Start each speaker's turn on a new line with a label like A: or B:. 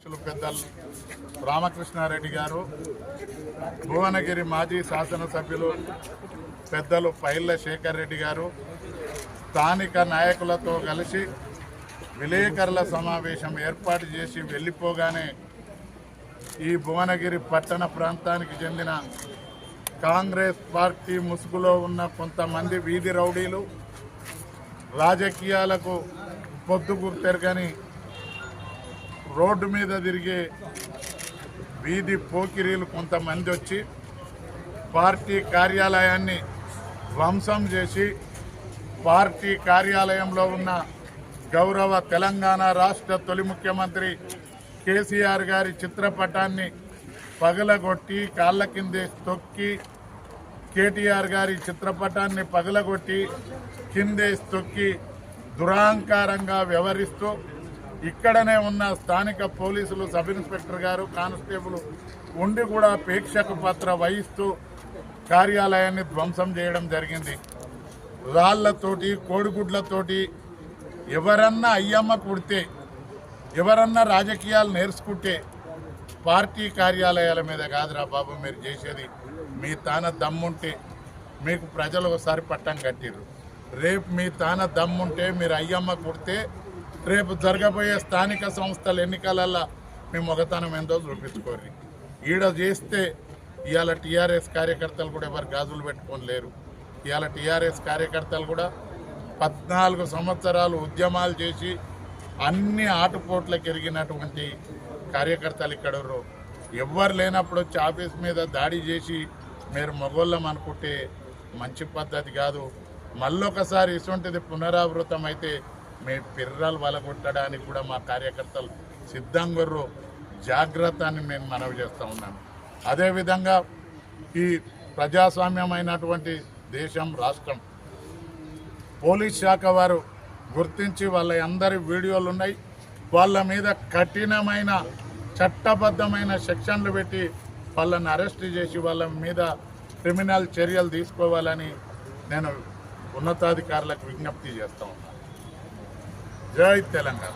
A: అధ్యక్షులు పెద్దలు రామకృష్ణారెడ్డి గారు భువనగిరి మాజీ శాసనసభ్యులు పెద్దలు పైళ్ళ శేఖర్ రెడ్డి గారు స్థానిక నాయకులతో కలిసి విలేకరుల సమావేశం ఏర్పాటు చేసి వెళ్ళిపోగానే ఈ భువనగిరి పట్టణ ప్రాంతానికి చెందిన కాంగ్రెస్ పార్టీ ముసుగులో ఉన్న కొంతమంది వీధి రౌడీలు రాజకీయాలకు పొద్దు గుర్తెరగని రోడ్డు మీద తిరిగే వీధి పోకిరీలు కొంతమంది వచ్చి పార్టీ కార్యాలయాన్ని ధ్వంసం చేసి పార్టీ కార్యాలయంలో ఉన్న గౌరవ తెలంగాణ రాష్ట్ర తొలి ముఖ్యమంత్రి కేసీఆర్ గారి చిత్రపటాన్ని పగలగొట్టి కాళ్ళ కిందే తొక్కి కేటీఆర్ గారి చిత్రపటాన్ని పగలగొట్టి కిందే తొక్కి దురాంకారంగా వ్యవహరిస్తూ ఇక్కడనే ఉన్న స్థానిక పోలీసులు సబ్ ఇన్స్పెక్టర్ గారు కానిస్టేబుల్ ఉండి కూడా ప్రేక్షక పాత్ర వహిస్తూ కార్యాలయాన్ని ధ్వంసం చేయడం జరిగింది. రాళ్ళతోటి కోడిగుడ్లతోటి ఎవరన్నా అయ్యమ్మ కుడితే ఎవరన్నా రాజకీయాలు నేర్చుకుంటే పార్టీ కార్యాలయాల మీద కాదురా బాబు మీరు చేసేది మీ తాన దమ్ముంటే మీకు ప్రజలు ఒకసారి పట్టం కట్టిర్రు. రేపు మీ తాన దమ్ముంటే మీరు అయ్యమ్మ కుడితే రేపు జరగబోయే స్థానిక సంస్థల ఎన్నికలలో మేము మగతనం ఏందో చూపించుకోరు ఈడ చేస్తే ఇవాళ టీఆర్ఎస్ కార్యకర్తలు కూడా ఎవరు గాజులు పెట్టుకొని లేరు. ఇవాళ టీఆర్ఎస్ కార్యకర్తలు కూడా పద్నాలుగు సంవత్సరాలు ఉద్యమాలు చేసి అన్ని ఆటుపోట్లకు ఎరిగినటువంటి కార్యకర్తలు ఇక్కడ ఎవ్వరు లేనప్పుడు వచ్చి ఆఫీస్ మీద దాడి చేసి మీరు మొగోళ్ళం అనుకుంటే మంచి పద్ధతి కాదు. మళ్ళొకసారి ఇటువంటిది పునరావృతం అయితే మీ పిర్రలు వలగొట్టడానికి కూడా మా కార్యకర్తలు సిద్ధంగా ఉర్రు. జాగ్రత్త అని మనవి చేస్తూ ఉన్నాను అదేవిధంగా ఈ ప్రజాస్వామ్యమైనటువంటి దేశం రాష్ట్రం పోలీస్ శాఖ వారు గుర్తించి వాళ్ళ అందరి వీడియోలు ఉన్నాయి వాళ్ళ మీద కఠినమైన చట్టబద్ధమైన సెక్షన్లు పెట్టి వాళ్ళని అరెస్ట్ చేసి వాళ్ళ మీద క్రిమినల్ చర్యలు తీసుకోవాలని నేను ఉన్నతాధికారులకు విజ్ఞప్తి చేస్తా ఉన్నాను జై తెలంగాణ.